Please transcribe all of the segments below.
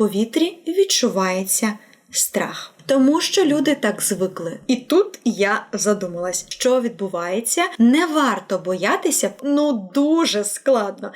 повітрі відчувається страх. Тому що люди так звикли. І тут я задумалась, що відбувається. Не варто боятися, ну дуже складно.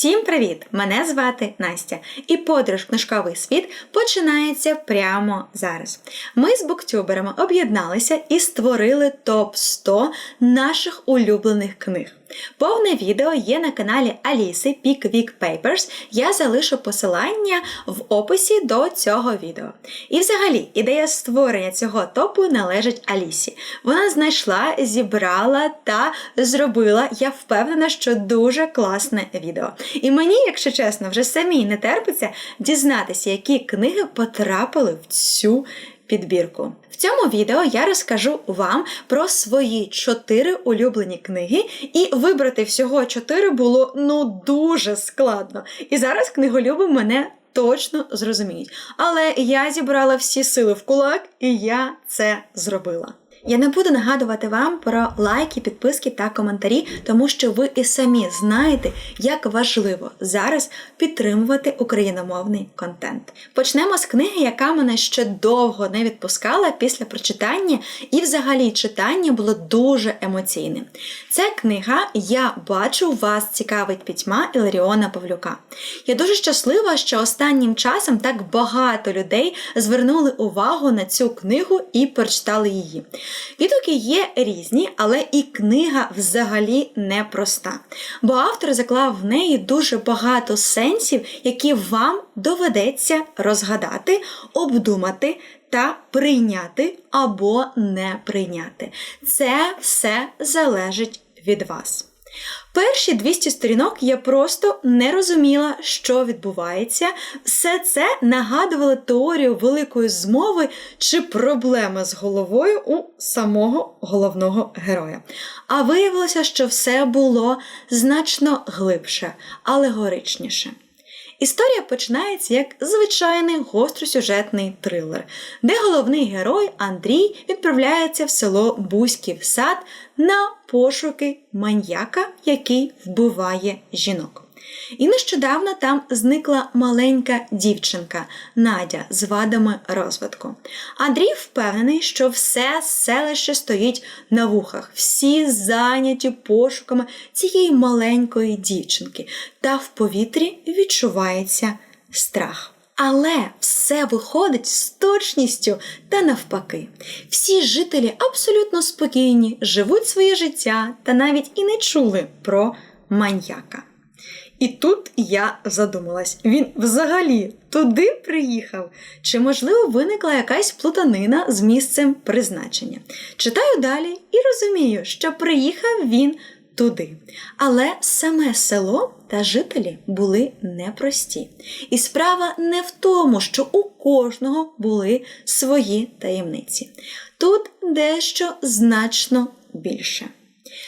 Всім привіт! Мене звати Настя, і подорож книжковий світ починається прямо зараз. Ми з буктюберами об'єдналися і створили топ 100 наших улюблених книг. Повне відео є на каналі Аліси Pick Week Papers. Я залишу посилання в описі до цього відео. І взагалі, ідея створення цього топу належить Алісі. Вона знайшла, зібрала та зробила, я впевнена, що дуже класне відео. І мені, якщо чесно, вже самій не терпиться дізнатися, які книги потрапили в цю підбірку. Цьому відео я розкажу вам про свої чотири улюблені книги, і вибрати всього чотири було ну дуже складно. І зараз книголюби мене точно зрозуміють. Але я зібрала всі сили в кулак, і я це зробила. Я не буду нагадувати вам про лайки, підписки та коментарі, тому що ви і самі знаєте, як важливо зараз підтримувати україномовний контент. Почнемо з книги, яка мене ще довго не відпускала після прочитання, і взагалі читання було дуже емоційним. Це книга Я бачу вас цікавить пітьма Іларіона Павлюка. Я дуже щаслива, що останнім часом так багато людей звернули увагу на цю книгу і прочитали її. Відгуки є різні, але і книга взагалі непроста. Бо автор заклав в неї дуже багато сенсів, які вам доведеться розгадати, обдумати та прийняти або не прийняти. Це все залежить від вас. Перші 200 сторінок я просто не розуміла, що відбувається. Все це нагадувало теорію великої змови чи проблеми з головою у самого головного героя. А виявилося, що все було значно глибше, алегоричніше. Історія починається як звичайний гостросюжетний трилер, де головний герой Андрій відправляється в село Бузьків сад на пошуки маньяка, який вбиває жінок. І нещодавно там зникла маленька дівчинка Надя з вадами розвитку. Андрій впевнений, що все селище стоїть на вухах, всі зайняті пошуками цієї маленької дівчинки, та в повітрі відчувається страх. Але все виходить з точністю та навпаки. Всі жителі абсолютно спокійні, живуть своє життя та навіть і не чули про маньяка. І тут я задумалась: він взагалі туди приїхав? Чи, можливо, виникла якась плутанина з місцем призначення? Читаю далі і розумію, що приїхав він туди. Але саме село та жителі були непрості. І справа не в тому, що у кожного були свої таємниці. Тут дещо значно більше.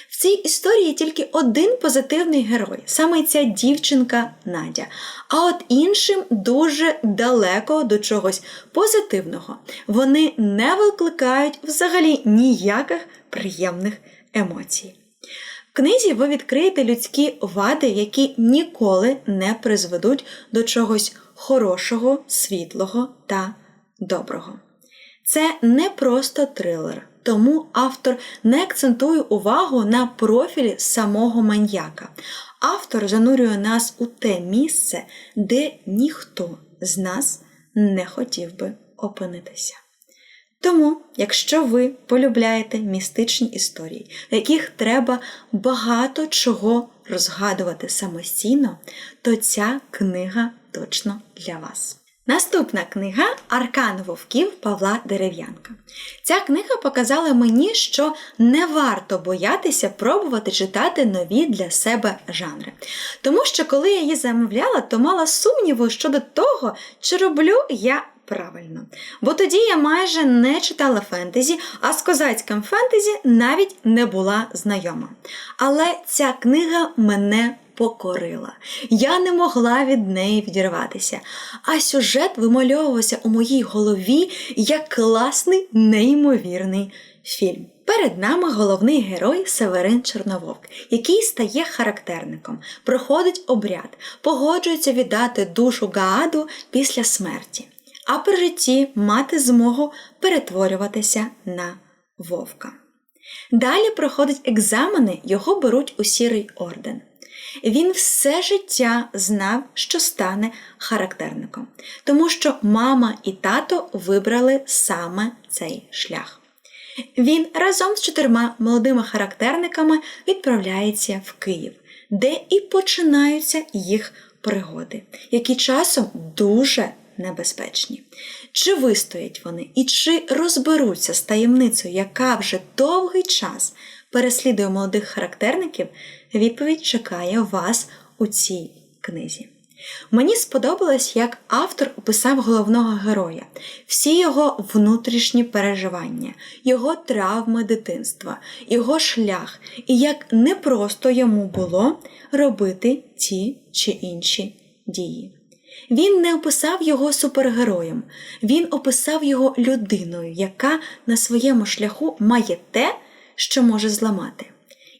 В цій історії тільки один позитивний герой, саме ця дівчинка Надя. А от іншим дуже далеко до чогось позитивного. Вони не викликають взагалі ніяких приємних емоцій. Книзі ви відкриєте людські вади, які ніколи не призведуть до чогось хорошого, світлого та доброго. Це не просто трилер, тому автор не акцентує увагу на профілі самого маньяка. Автор занурює нас у те місце, де ніхто з нас не хотів би опинитися. Тому, якщо ви полюбляєте містичні історії, в яких треба багато чого розгадувати самостійно, то ця книга точно для вас. Наступна книга Аркан Вовків Павла Дерев'янка. Ця книга показала мені, що не варто боятися пробувати читати нові для себе жанри. Тому що, коли я її замовляла, то мала сумніву щодо того, чи роблю я правильно. Бо тоді я майже не читала фентезі, а з козацьким фентезі навіть не була знайома. Але ця книга мене покорила. Я не могла від неї відірватися. А сюжет вимальовувався у моїй голові як класний, неймовірний фільм. Перед нами головний герой Северин Чорнововк, який стає характерником, проходить обряд, погоджується віддати душу Гааду після смерті, а при житті мати змогу перетворюватися на вовка. Далі проходить екзамени, його беруть у сірий орден. Він все життя знав, що стане характерником, тому що мама і тато вибрали саме цей шлях. Він разом з чотирма молодими характерниками відправляється в Київ, де і починаються їх пригоди, які часом дуже небезпечні. Чи вистоять вони і чи розберуться з таємницею, яка вже довгий час переслідує молодих характерників, відповідь чекає вас у цій книзі. Мені сподобалось, як автор описав головного героя, всі його внутрішні переживання, його травми дитинства, його шлях, і як непросто йому було робити ті чи інші дії. Він не описав його супергероєм, він описав його людиною, яка на своєму шляху має те, що може зламати.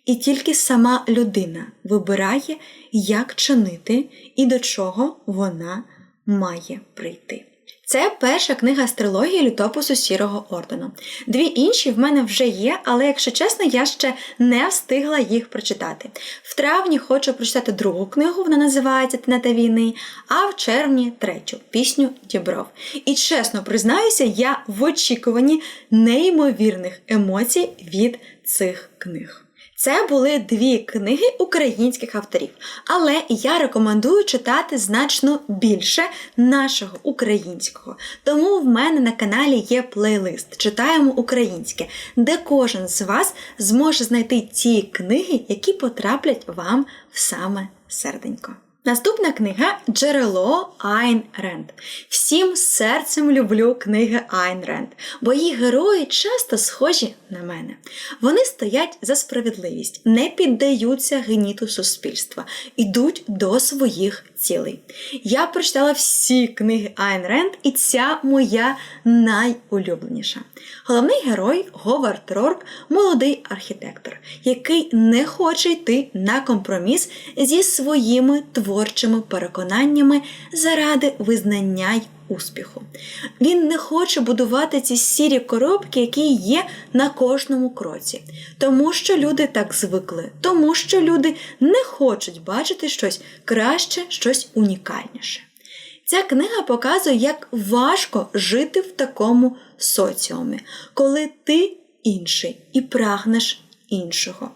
І тільки сама людина вибирає, як чинити і до чого вона має прийти. Це перша книга з трилогії літопису Сірого ордену. Дві інші в мене вже є, але, якщо чесно, я ще не встигла їх прочитати. В травні хочу прочитати другу книгу, вона називається Тенета війни, а в червні третю пісню Дібров. І чесно признаюся, я в очікуванні неймовірних емоцій від цих книг. Це були дві книги українських авторів, але я рекомендую читати значно більше нашого українського. Тому в мене на каналі є плейлист Читаємо українське, де кожен з вас зможе знайти ті книги, які потраплять вам в саме серденько. Наступна книга Джерело Айн Ренд. Всім серцем люблю книги Айн Ренд, бо її герої часто схожі на мене. Вони стоять за справедливість, не піддаються геніту суспільства, ідуть до своїх цілей. Я прочитала всі книги Айн Ренд, і ця моя найулюбленіша. Головний герой Говард Рорк молодий архітектор, який не хоче йти на компроміс зі своїми творчими переконаннями заради визнання й успіху. Він не хоче будувати ці сірі коробки, які є на кожному кроці, тому що люди так звикли, тому що люди не хочуть бачити щось краще, щось унікальніше. Ця книга показує, як важко жити в такому соціумі, коли ти інший і прагнеш іншого.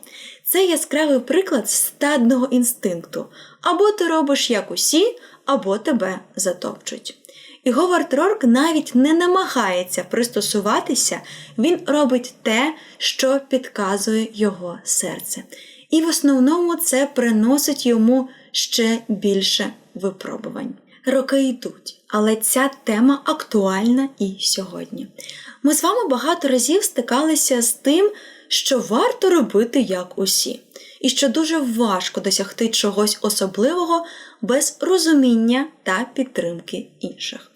Це яскравий приклад стадного інстинкту. Або ти робиш як усі, або тебе затопчуть. І Говард Рорк навіть не намагається пристосуватися, він робить те, що підказує його серце. І в основному це приносить йому ще більше випробувань. Роки йдуть, але ця тема актуальна і сьогодні. Ми з вами багато разів стикалися з тим, що варто робити як усі, і що дуже важко досягти чогось особливого без розуміння та підтримки інших.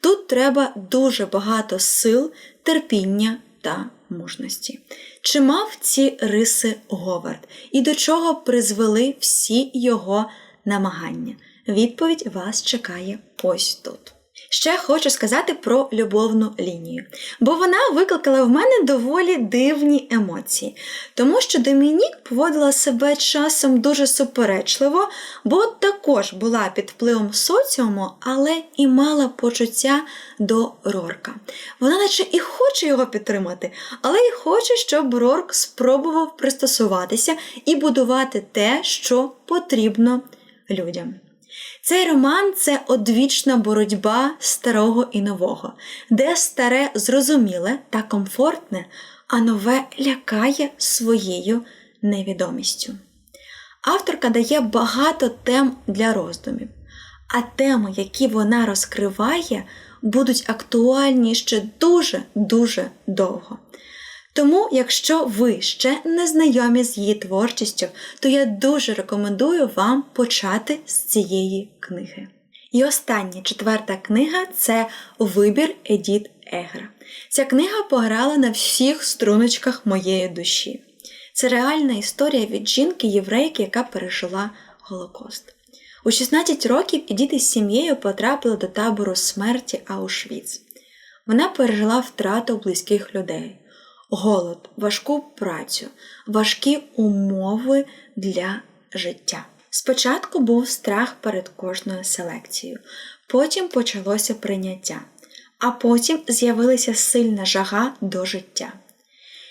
Тут треба дуже багато сил, терпіння та мужності. Чи мав ці риси Говард і до чого призвели всі його намагання? Відповідь вас чекає ось тут. Ще хочу сказати про любовну лінію, бо вона викликала в мене доволі дивні емоції, тому що Домінік поводила себе часом дуже суперечливо, бо також була під впливом соціуму, але і мала почуття до Рорка. Вона, наче і хоче його підтримати, але й хоче, щоб Рорк спробував пристосуватися і будувати те, що потрібно людям. Цей роман це одвічна боротьба старого і нового, де старе зрозуміле та комфортне, а нове лякає своєю невідомістю. Авторка дає багато тем для роздумів, а теми, які вона розкриває, будуть актуальні ще дуже-дуже довго. Тому, якщо ви ще не знайомі з її творчістю, то я дуже рекомендую вам почати з цієї книги. І остання четверта книга це Вибір Едіт Егра. Ця книга пограла на всіх струночках моєї душі. Це реальна історія від жінки-єврейки, яка пережила Голокост. У 16 років Едіт із сім'єю потрапила до табору смерті Аушвіц. Вона пережила втрату близьких людей, голод, важку працю, важкі умови для життя. Спочатку був страх перед кожною селекцією, потім почалося прийняття, а потім з'явилася сильна жага до життя.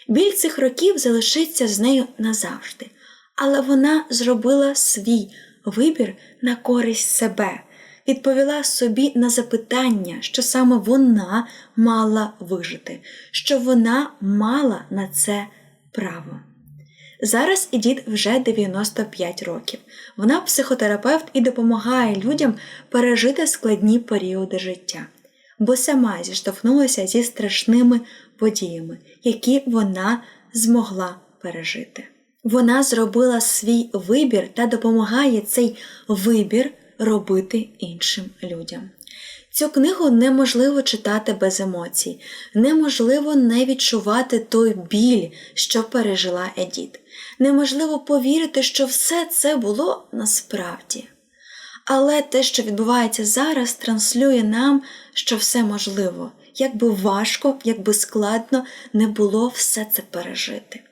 Біль цих років залишиться з нею назавжди, але вона зробила свій вибір на користь себе, відповіла собі на запитання, що саме вона мала вижити, що вона мала на це право. Зараз Едіт вже 95 років. Вона психотерапевт і допомагає людям пережити складні періоди життя, бо сама зіштовхнулася зі страшними подіями, які вона змогла пережити. Вона зробила свій вибір та допомагає цей вибір робити іншим людям. Цю книгу неможливо читати без емоцій, неможливо не відчувати той біль, що пережила Едіт. Неможливо повірити, що все це було насправді. Але те, що відбувається зараз, транслює нам, що все можливо, як би важко, як би складно не було все це пережити.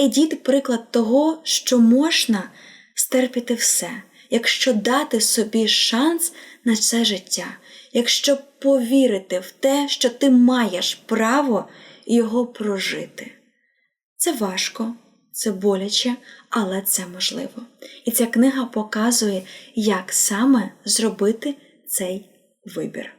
Едіт приклад того, що можна стерпіти все, якщо дати собі шанс на це життя, якщо повірити в те, що ти маєш право його прожити. Це важко, це боляче, але це можливо. І ця книга показує, як саме зробити цей вибір.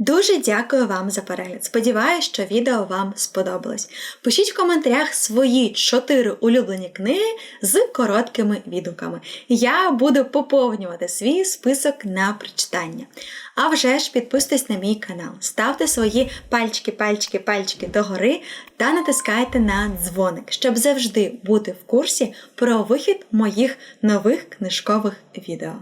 Дуже дякую вам за перегляд. Сподіваюсь, що відео вам сподобалось. Пишіть в коментарях свої чотири улюблені книги з короткими відгуками. Я буду поповнювати свій список на прочитання. А вже ж підписуйтесь на мій канал, ставте свої пальчики, пальчики, пальчики догори та натискайте на дзвоник, щоб завжди бути в курсі про вихід моїх нових книжкових відео.